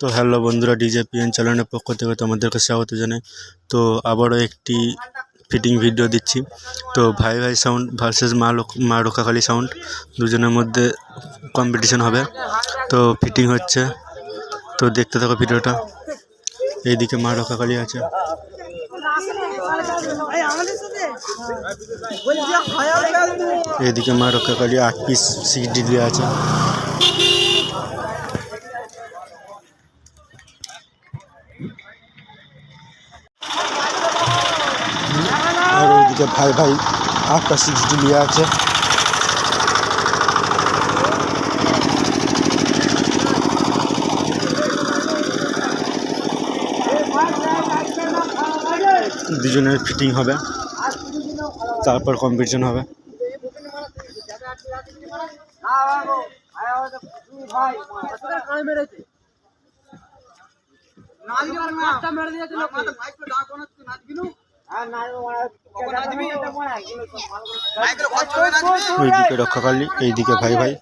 তো হ্যালো বন্ধুরা DJ PN চ্যানেলের পক্ষ থেকে তোমাদেরকে স্বাগত জানাই। তো আবারও একটি ফিটিং ভিডিও দিচ্ছি। তো ভাই ভাই সাউন্ড ভার্সেস মা মা রক্ষাকালী সাউন্ড দুজনের মধ্যে কম্পিটিশন হবে। তো ফিটিং হচ্ছে। তো দেখতে থাকো ভিডিওটা। এইদিকে মা রক্ষাকালী আছে। এইদিকে মা রক্ষাকালী আট পিস সিক্স ডিগ্রি আছে। আর ওইদিকে ভাই ভাই আটটা সিক্স ডিগ্রি আছে দুজনের ফিটিং হবে তারপর কম্পিটিশন হবে ওইদিকে রক্ষাকালী এইদিকে ভাই ভাই।